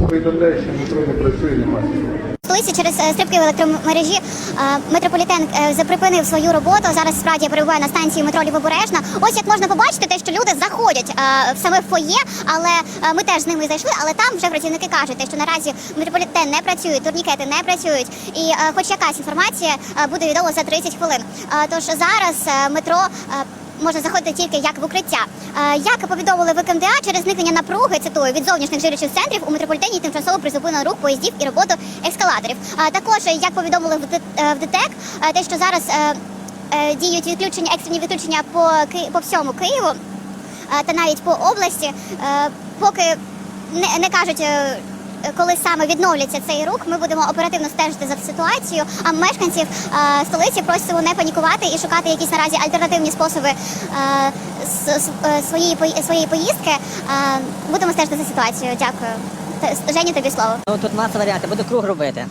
Повідомляє, що метро не працює, немає. Столиці через е, стрибки в електромережі е, метрополітен е, заприпинив свою роботу. Зараз справді я на станції метро Лівобережна. Ось як можна побачити, те, що люди заходять е, в саме фоє, але ми теж з ними зайшли. Але там вже працівники кажуть, що наразі метрополітен не працює, турнікети не працюють, і хоч якась інформація буде відомо за 30 хвилин. Тож зараз метро. Е, Можна заходити тільки як в укриття. Е, Як повідомили в КМДА, через зникнення напруги цитую від зовнішніх жилючих центрів у метрополітені тимчасово призупинено рух поїздів і роботу ескалаторів. Також як повідомили в е, ДТЕК, е, те, що зараз е, е, діють відключення, екстрені відключення по по всьому Києву е, та навіть по області, е, поки не, не кажуть. Е, Коли саме відновлюється цей рух, ми будемо оперативно стежити за ситуацією. А мешканців е, столиці просимо не панікувати і шукати якісь наразі альтернативні способи е, с- с- е, своєї своєї поїздки. Е, будемо стежити за ситуацією. Дякую. Жені, тобі слово. Ну тут маса варіантів, буду круг робити.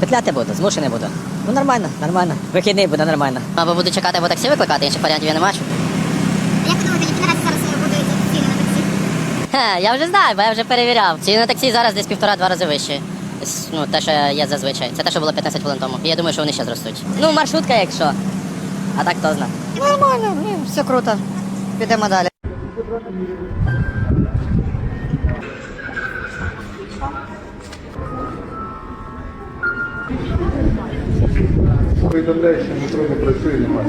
Петляти буду, змушений буду. Ну нормально, нормально. Вихідний буде нормально. Або буду чекати, або таксі викликати, інших варіантів я не бачу. Як ви думаєте, які наразі зараз е, будують ціни на таксі? Хе, я вже знаю, бо я вже перевіряв. Ціни на таксі зараз десь півтора-два рази вищі. С- Ну, те, що є зазвичай. Це те, що було 15 хвилин тому. І я думаю, що вони ще зростуть. Ну, маршрутка, якщо. А так хто зна. Нормально, ні, все круто. Підемо далі. Повідомляє, що метро не працює, немає.